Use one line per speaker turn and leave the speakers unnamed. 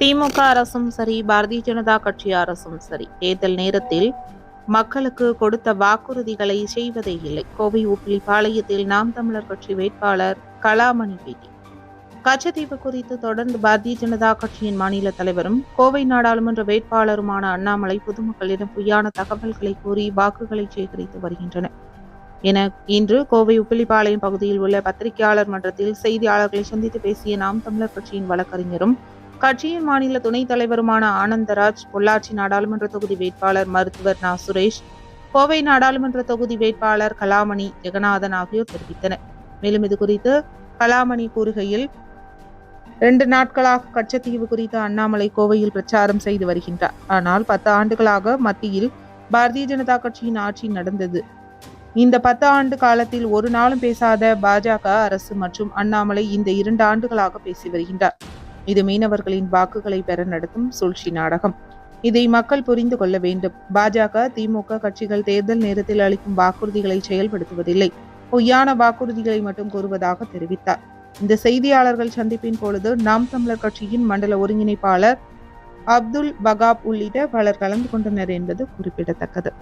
திமுக அரசும் சரி பாரதிய ஜனதா கட்சி அரசும் சரி தேர்தல் நேரத்தில் மக்களுக்கு கொடுத்த வாக்குறுதிகளை செய்வதே இல்லை. கோவை உப்பிலிப்பாளையத்தில் நாம் தமிழர் கட்சி வேட்பாளர் கலாமணி பேட்டி. கச்சத்தீவு குறித்து தொடர்ந்து பாரதிய ஜனதா கட்சியின் மாநில தலைவரும் கோவை நாடாளுமன்ற வேட்பாளருமான அண்ணாமலை பொதுமக்களிடம் பொய்யான தகவல்களை கூறி வாக்குகளை சேகரித்து வருகின்றனர். என இன்று கோவை உப்பிலிப்பாளையம் பகுதியில் உள்ள பத்திரிகையாளர் மன்றத்தில் செய்தியாளர்களை சந்தித்து பேசிய நாம் தமிழர் கட்சியின் வழக்கறிஞரும் கட்சியின் மாநில துணைத் தலைவருமான ஆனந்தராஜ் பொள்ளாச்சி நாடாளுமன்ற தொகுதி வேட்பாளர் மருத்துவர் நா. சுரேஷ் கோவை நாடாளுமன்ற தொகுதி வேட்பாளர் கலாமணி ஜெகநாதன் ஆகியோர் தெரிவித்தனர். மேலும் இது குறித்து கலாமணி கூறுகையில் ரெண்டு நாட்களாக கச்சத்தீவு குறித்து அண்ணாமலை கோவையில் பிரச்சாரம் செய்து வருகின்றார். ஆனால் பத்து ஆண்டுகளாக மத்தியில் பாரதிய ஜனதா கட்சியின் ஆட்சி நடந்தது. இந்த பத்து ஆண்டு காலத்தில் ஒரு நாளும் பேசாத பாஜக அரசு மற்றும் அண்ணாமலை இந்த இரண்டு ஆண்டுகளாக பேசி வருகின்றார். இது மீனவர்களின் வாக்குகளை பெற நடத்தும் சூழ்ச்சி நாடகம். இதை மக்கள் புரிந்து கொள்ள வேண்டும். பாஜக திமுக கட்சிகள் தேர்தல் நேரத்தில் அளிக்கும் வாக்குறுதிகளை செயல்படுத்துவதில்லை. பொய்யான வாக்குறுதிகளை மட்டும் கூறுவதாக தெரிவித்தார். இந்த செய்தியாளர்கள் சந்திப்பின் பொழுது நாம் தமிழர் கட்சியின் மண்டல ஒருங்கிணைப்பாளர் அப்துல் பகாப் உள்ளிட்ட பலர் கலந்து கொண்டனர் என்பது குறிப்பிடத்தக்கது.